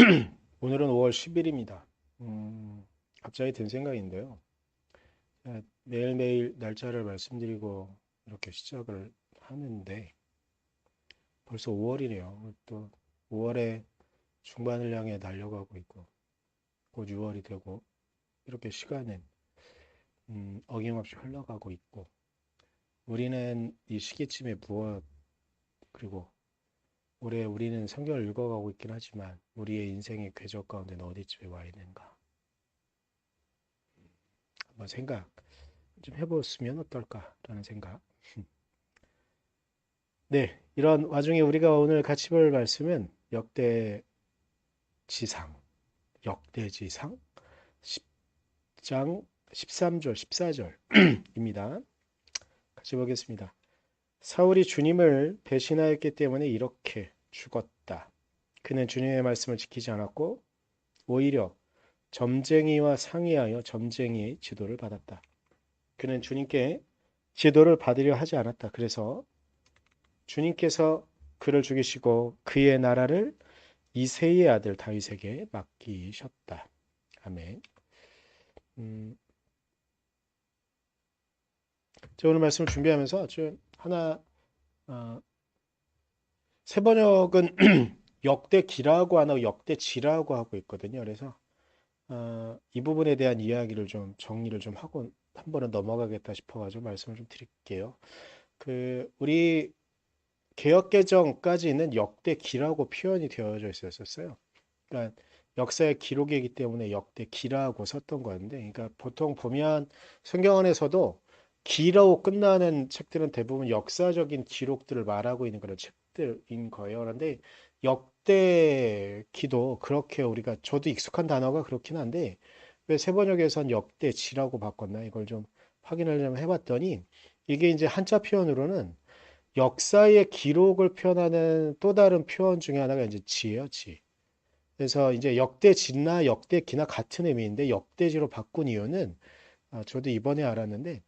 오늘은 5월 10일입니다. 음, 갑자기 든 생각인데요. 매일매일 날짜를 말씀드리고 이렇게 시작을 하는데 벌써 5월이네요. 또 5월의 중반을 향해 달려가고 있고 곧 6월이 되고 이렇게 시간은 음, 어김없이 흘러가고 있고 우리는 이 시기쯤에 무엇 그리고 올해 우리는 성경을 읽어가고 있긴 하지만 우리의 인생의 궤적 가운데는 어디쯤에 와 있는가? 한번 생각 좀 해보았으면 어떨까라는 생각. 네, 이런 와중에 우리가 오늘 같이 볼 말씀은 역대 지상, 역대 지상 10장 13절, 14절입니다. 같이 보겠습니다. 사울이 주님을 배신하였기 때문에 이렇게 죽었다. 그는 주님의 말씀을 지키지 않았고 오히려 점쟁이와 상의하여 점쟁이의 지도를 받았다. 그는 주님께 지도를 받으려 하지 않았다. 그래서 주님께서 그를 죽이시고 그의 나라를 이세의 아들 다윗에게 맡기셨다. 아멘. 음, 오늘 말씀을 준비하면서 좀 하나 어, 세 번역은 역대 기라고 하나 역대 지라고 하고 있거든요. 그래서 어, 이 부분에 대한 이야기를 좀 정리를 좀 하고 한 번은 넘어가겠다 싶어가지고 말씀을 좀 드릴게요. 그 우리 개혁 개정까지는 역대 기라고 표현이 되어져 있었어요. 그러니까 역사의 기록이기 때문에 역대 기라고 썼던 건데, 그러니까 보통 보면 성경 안에서도 기라고 끝나는 책들은 대부분 역사적인 기록들을 말하고 있는 그런 책들인 거예요. 그런데 역대 기도 그렇게 우리가 저도 익숙한 단어가 그렇긴 한데 왜 세번역에선 역대지라고 바꿨나 이걸 좀좀 해봤더니 이게 이제 한자 표현으로는 역사의 기록을 표현하는 또 다른 표현 중에 하나가 이제 지예요, 지. 그래서 이제 역대지나 역대기나 같은 의미인데 역대지로 바꾼 이유는 아, 저도 이번에 알았는데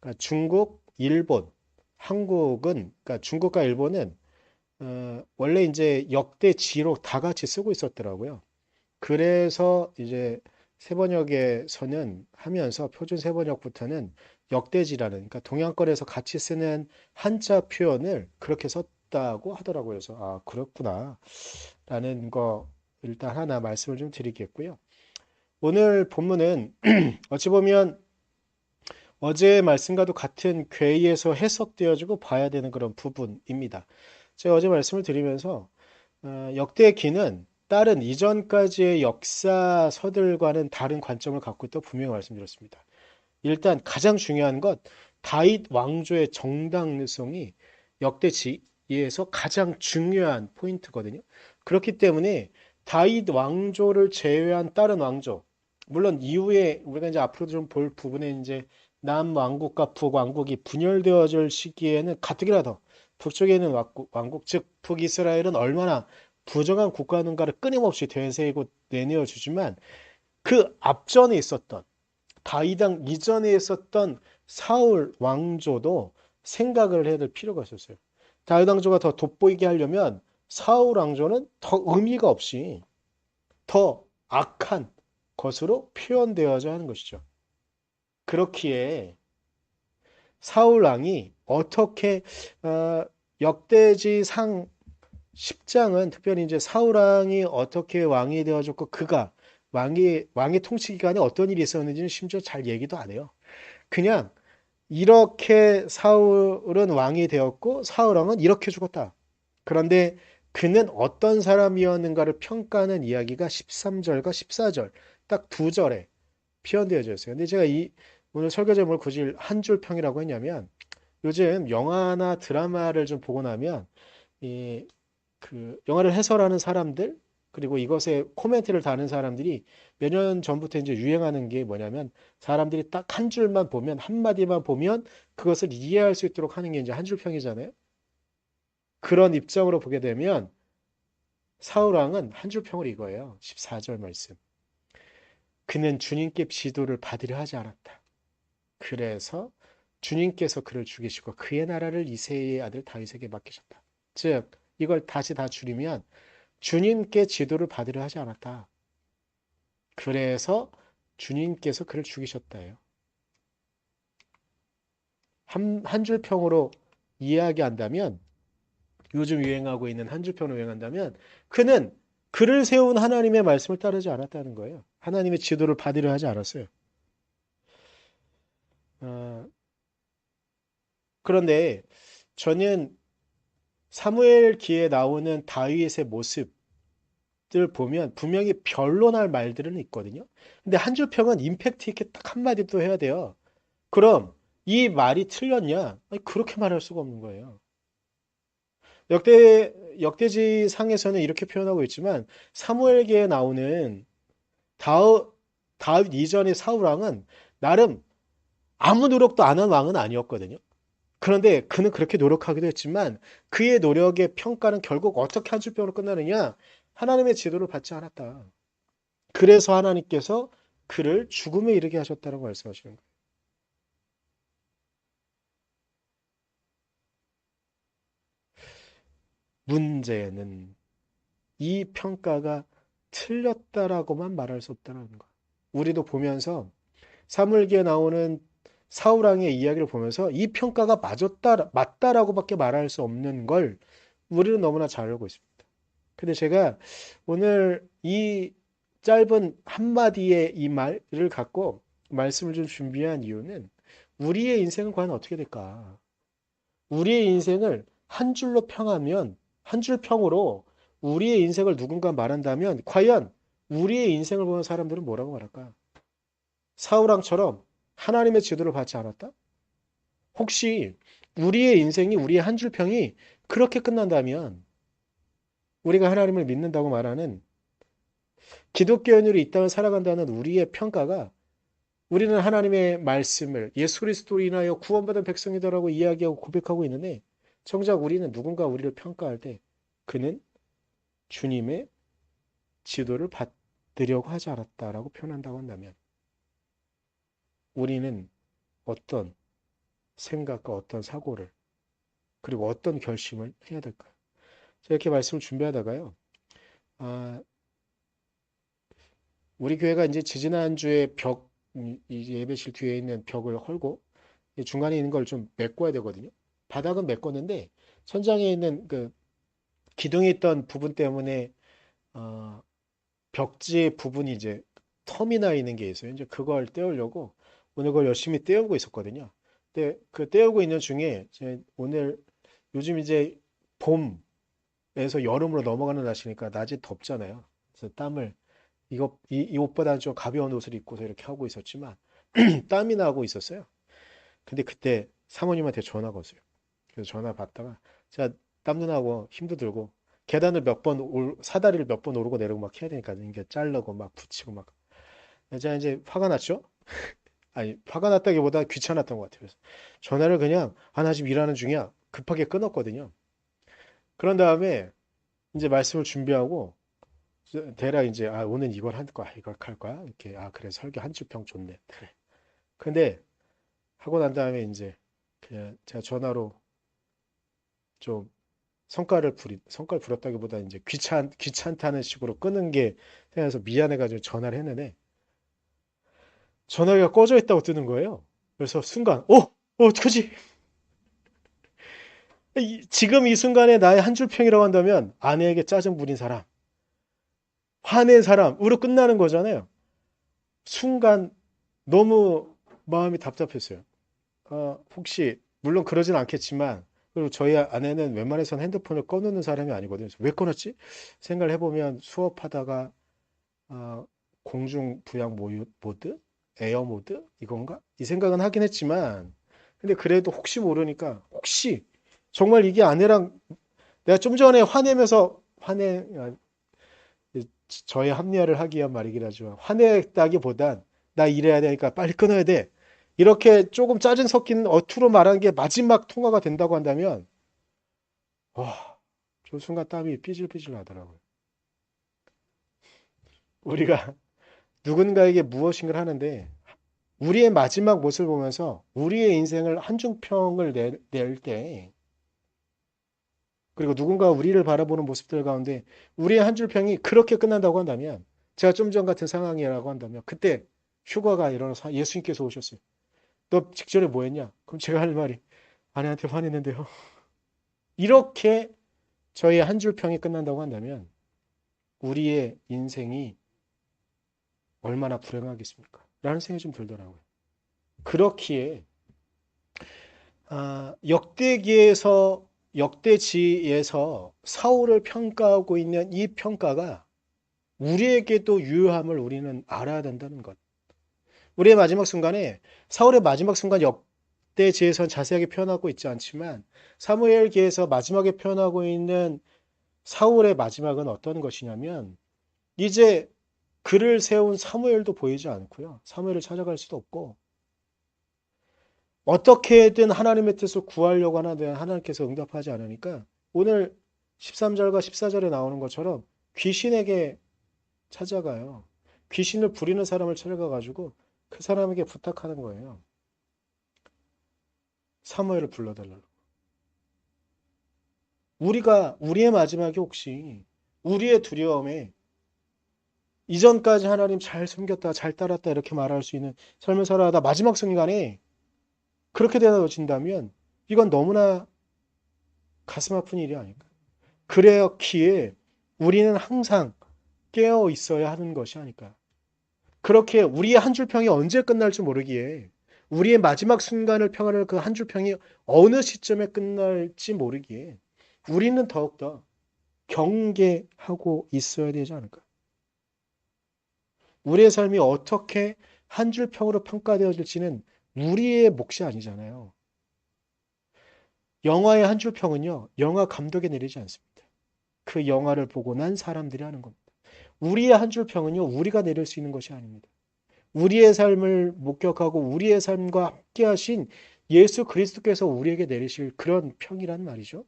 그러니까 중국, 일본, 한국은 그러니까 중국과 일본은 어, 원래 이제 역대 지로 다 같이 쓰고 있었더라고요. 그래서 이제 세번역에서는 하면서 표준 세번역부터는 역대지라는 그러니까 동양권에서 같이 쓰는 한자 표현을 그렇게 썼다고 하더라고요. 그래서 아 그렇구나 라는 거 일단 하나 말씀을 좀 드리겠고요. 오늘 본문은 어찌 보면 어제의 말씀과도 같은 괴의에서 해석되어지고 봐야 되는 그런 부분입니다. 제가 어제 말씀을 드리면서 어, 역대 기는 다른 이전까지의 역사서들과는 다른 관점을 갖고 있다고 분명히 말씀드렸습니다. 일단 가장 중요한 것 다윗 왕조의 정당성이 역대 지에서 가장 중요한 포인트거든요. 그렇기 때문에 다윗 왕조를 제외한 다른 왕조 물론 이후에 우리가 이제 앞으로 좀 볼 부분에 이제 남왕국과 북왕국이 분열되어질 시기에는 가뜩이라도 북쪽에 있는 왕국, 왕국 즉 북이스라엘은 얼마나 부정한 국가는가를 끊임없이 되새이고 내내어 주지만 그 앞전에 있었던 다이당 이전에 있었던 사울 왕조도 생각을 해야 될 필요가 있었어요. 다윗 왕조가 더 돋보이게 하려면 사울 왕조는 더 의미가 없이 더 악한 것으로 표현되어야 하는 것이죠. 그렇기에 사울 왕이 어떻게 어, 역대지상 10장은 특별히 이제 사울 왕이 어떻게 왕이 되어졌고 그가 왕이 왕의 통치 기간에 어떤 일이 있었는지는 심지어 잘 얘기도 안 해요. 그냥 이렇게 사울은 왕이 되었고 사울 왕은 이렇게 죽었다. 그런데 그는 어떤 사람이었는가를 평가하는 이야기가 13절과 14절 딱 두 절에 표현되어져 있어요. 근데 제가 이 오늘 설교 제목을 굳이 한 줄 평이라고 했냐면 요즘 영화나 드라마를 좀 보고 나면 이 그 영화를 해설하는 사람들 그리고 이것에 코멘트를 다는 사람들이 몇 년 전부터 이제 유행하는 게 뭐냐면 사람들이 딱 한 줄만 보면 한 마디만 보면 그것을 이해할 수 있도록 하는 게 이제 한 줄 평이잖아요. 그런 입장으로 보게 되면 사울왕은 한 줄 평을 이거예요. 14절 말씀. 그는 주님께 지도를 받으려 하지 않았다. 그래서 주님께서 그를 죽이시고 그의 나라를 이세의 아들 다윗에게 맡기셨다. 즉 이걸 다시 다 줄이면 주님께 지도를 받으려 하지 않았다. 그래서 주님께서 그를 죽이셨다예요. 한, 한 줄 평으로 이야기한다면 요즘 유행하고 있는 한 줄 평으로 유행한다면 그는 그를 세운 하나님의 말씀을 따르지 않았다는 거예요. 하나님의 지도를 받으려 하지 않았어요. 어, 그런데 저는 사무엘 기에 나오는 다윗의 모습들 보면 분명히 변론할 말들은 있거든요. 근데 한 줄 평은 임팩트 있게 딱 한마디도 해야 돼요. 그럼 이 말이 틀렸냐? 아니, 그렇게 말할 수가 없는 거예요. 역대 역대지 상에서는 이렇게 표현하고 있지만 사무엘기에 나오는 다윗, 이전의 사울 왕은 나름 아무 노력도 안 한 왕은 아니었거든요. 그런데 그는 그렇게 노력하기도 했지만 그의 노력의 평가는 결국 어떻게 한 줄평으로 끝나느냐? 하나님의 지도를 받지 않았다. 그래서 하나님께서 그를 죽음에 이르게 하셨다고 말씀하시는 거예요. 문제는 이 평가가 틀렸다라고만 말할 수 없다는 거. 우리도 보면서 사물기에 나오는 사우랑의 이야기를 보면서 이 평가가 맞았다, 맞다라고밖에 말할 수 없는 걸 우리는 너무나 잘 알고 있습니다. 근데 제가 오늘 이 짧은 한마디의 이 말을 갖고 말씀을 좀 준비한 이유는 우리의 인생은 과연 어떻게 될까? 우리의 인생을 한 줄로 평하면 한 줄 평으로 우리의 인생을 누군가 말한다면 과연 우리의 인생을 보는 사람들은 뭐라고 말할까? 사우랑처럼 하나님의 지도를 받지 않았다? 혹시 우리의 인생이 우리의 한 줄 평이 그렇게 끝난다면 우리가 하나님을 믿는다고 말하는 기독교인으로 이 땅을 살아간다는 우리의 평가가 우리는 하나님의 말씀을 예수 그리스도로 인하여 구원받은 백성이다라고 이야기하고 고백하고 있는데 정작 우리는 누군가 우리를 평가할 때 그는 주님의 지도를 받으려고 하지 않았다라고 표현한다고 한다면 우리는 어떤 생각과 어떤 사고를 그리고 어떤 결심을 해야 될까요? 이렇게 말씀을 준비하다가요. 아, 우리 교회가 이제 지지난주에 벽, 이 예배실 뒤에 있는 벽을 헐고 중간에 있는 걸 좀 메꿔야 되거든요. 바닥은 메꿨는데 천장에 있는 그 기둥이 있던 부분 때문에 어, 벽지 부분이 이제 텀이 나 있는 게 있어요. 이제 그걸 떼우려고 오늘 그걸 열심히 떼우고 있었거든요. 근데 그 떼우고 있는 중에 오늘 요즘 이제 봄에서 여름으로 넘어가는 날씨니까 낮이 덥잖아요. 그래서 땀을 이거 이, 이 옷보다는 좀 가벼운 옷을 입고서 이렇게 하고 있었지만 땀이 나고 있었어요. 근데 그때 사모님한테 전화가 왔어요. 그래서 전화 받다가 제가 땀도 나고 힘도 들고 계단을 몇 번 사다리를 몇 번 오르고 내리고 막 해야 되니까 이게 자르고 막 붙이고 막 제가 이제 화가 났죠. 아니 화가 났다기보다 귀찮았던 것 같아요. 그래서 전화를 그냥 아나 지금 일하는 중이야 급하게 끊었거든요. 그런 다음에 이제 말씀을 준비하고 대략 이제 아 오늘 이걸 할 거야 이걸 할 거야 이렇게 아 그래 설교 한 주평 좋네 그래. 근데 하고 난 다음에 이제 그냥 제가 전화로 좀 성과를 부리 성과를 부렸다기보다 이제 귀찮 귀찮다는 식으로 끄는 게 생각해서 미안해가지고 전화를 했는데 전화기가 꺼져 있다고 뜨는 거예요. 그래서 순간, 어? 어 어떡하지? 지금 이 순간에 나의 한 줄 평이라고 한다면 아내에게 짜증 부린 사람, 화낸 사람으로 끝나는 거잖아요. 순간 너무 마음이 답답했어요. 어, 혹시 물론 그러진 않겠지만 그리고 저희 아내는 웬만해서는 핸드폰을 꺼놓는 사람이 아니거든요. 왜 꺼놨지? 생각을 해보면 수업하다가 어, 공중 부양 모드 에어 모드 이건가? 이 생각은 하긴 했지만 근데 그래도 혹시 모르니까 혹시 정말 이게 아내랑 내가 좀 전에 화내면서 화내 아, 저의 합리화를 하기 위한 말이긴 하지만 화냈다기보단 나 이래야 되니까 빨리 끊어야 돼 이렇게 조금 짜증 섞인 어투로 말한 게 마지막 통화가 된다고 한다면 와, 저 순간 땀이 삐질삐질 나더라고요. 우리가 누군가에게 무엇인가를 하는데 우리의 마지막 모습을 보면서 우리의 인생을 한중평을 낼 때 그리고 누군가 우리를 바라보는 모습들 가운데 우리의 한 줄 평이 그렇게 끝난다고 한다면 제가 좀 전 같은 상황이라고 한다면 그때 휴가가 일어나서 예수님께서 오셨어요. 너 직전에 뭐 했냐? 그럼 제가 할 말이 아내한테 화냈는데요. 이렇게 저희 한줄 평이 끝난다고 한다면 우리의 인생이 얼마나 불행하겠습니까? 라는 생각이 좀 들더라고요. 그렇기에 아, 역대기에서 역대지에서 사울을 평가하고 있는 이 평가가 우리에게도 유효함을 우리는 알아야 된다는 것. 우리의 마지막 순간에 사울의 마지막 순간 역대지에선 자세하게 표현하고 있지 않지만 사무엘기에서 마지막에 표현하고 있는 사울의 마지막은 어떤 것이냐면 이제 그를 세운 사무엘도 보이지 않고요. 사무엘을 찾아갈 수도 없고 어떻게든 하나님의 뜻을 구하려고 하는데 하나님께서 응답하지 않으니까 오늘 13절과 14절에 나오는 것처럼 귀신에게 찾아가요. 귀신을 부리는 사람을 찾아가 가지고 그 사람에게 부탁하는 거예요. 사무엘을 불러달라고. 우리가 우리의 마지막이 혹시 우리의 두려움에 이전까지 하나님 잘 숨겼다, 잘 따랐다 이렇게 말할 수 있는 삶을 살아가다 마지막 순간에 그렇게 되어진다면 이건 너무나 가슴 아픈 일이 아닐까. 그래야기에 우리는 항상 깨어 있어야 하는 것이 아닐까. 그렇게 우리의 한 줄 평이 언제 끝날지 모르기에 우리의 마지막 순간을 평하는 그 한 줄 평이 어느 시점에 끝날지 모르기에 우리는 더욱더 경계하고 있어야 되지 않을까. 우리의 삶이 어떻게 한 줄 평으로 평가되어질지는 우리의 몫이 아니잖아요. 영화의 한 줄 평은요, 영화 감독이 내리지 않습니다. 그 영화를 보고 난 사람들이 하는 겁니다. 우리의 한 줄 평은요, 우리가 내릴 수 있는 것이 아닙니다. 우리의 삶을 목격하고 우리의 삶과 함께 하신 예수 그리스도께서 우리에게 내리실 그런 평이란 말이죠.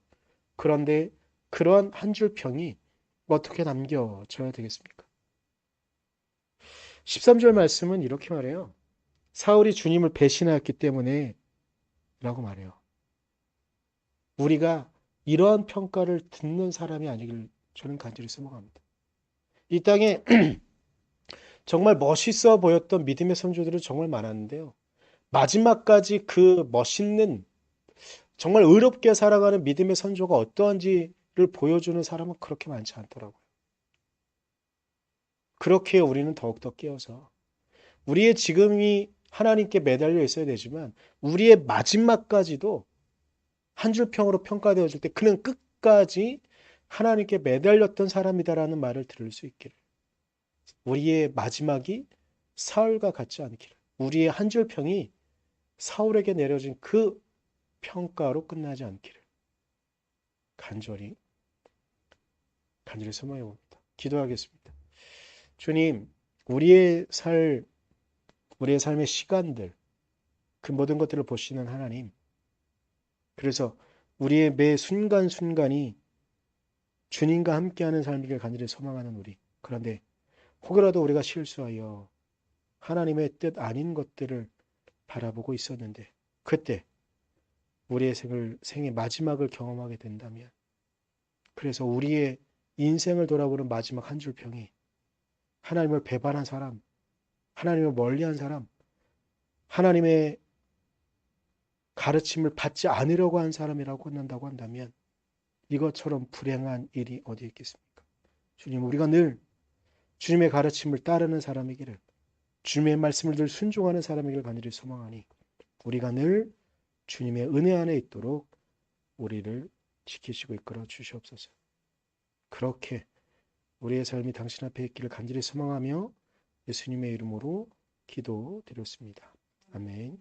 그런데 그러한 한 줄 평이 어떻게 남겨져야 되겠습니까? 13절 말씀은 이렇게 말해요. 사울이 주님을 배신하였기 때문에 라고 말해요. 우리가 이러한 평가를 듣는 사람이 아니길 저는 간절히 소망합니다. 이 땅에 정말 멋있어 보였던 믿음의 선조들은 정말 많았는데요. 마지막까지 그 멋있는 정말 의롭게 살아가는 믿음의 선조가 어떠한지를 보여주는 사람은 그렇게 많지 않더라고요. 그렇게 우리는 더욱더 깨어서 우리의 지금이 하나님께 매달려 있어야 되지만 우리의 마지막까지도 한 줄 평으로 평가되어질 때 그는 끝까지 하나님께 매달렸던 사람이다라는 말을 들을 수 있기를. 우리의 마지막이 사울과 같지 않기를. 우리의 한 줄 평이 사울에게 내려진 그 평가로 끝나지 않기를. 간절히 간절히 소망해 봅니다. 기도하겠습니다. 주님, 우리의 살 우리의 삶의 시간들, 그 모든 것들을 보시는 하나님. 그래서 우리의 매 순간순간이 주님과 함께하는 삶이길 간절히 소망하는 우리. 그런데 혹여라도 우리가 실수하여 하나님의 뜻 아닌 것들을 바라보고 있었는데 그때 우리의 생을, 생의 마지막을 경험하게 된다면 그래서 우리의 인생을 돌아보는 마지막 한 줄 평이 하나님을 배반한 사람, 하나님을 멀리한 사람, 하나님의 가르침을 받지 않으려고 한 사람이라고 한다고 한다면 이것처럼 불행한 일이 어디 있겠습니까? 주님, 우리가 늘 주님의 가르침을 따르는 사람이기를 주님의 말씀을 늘 순종하는 사람이기를 간절히 소망하니 우리가 늘 주님의 은혜 안에 있도록 우리를 지키시고 이끌어 주시옵소서. 그렇게 우리의 삶이 당신 앞에 있기를 간절히 소망하며 예수님의 이름으로 기도드렸습니다. 아멘.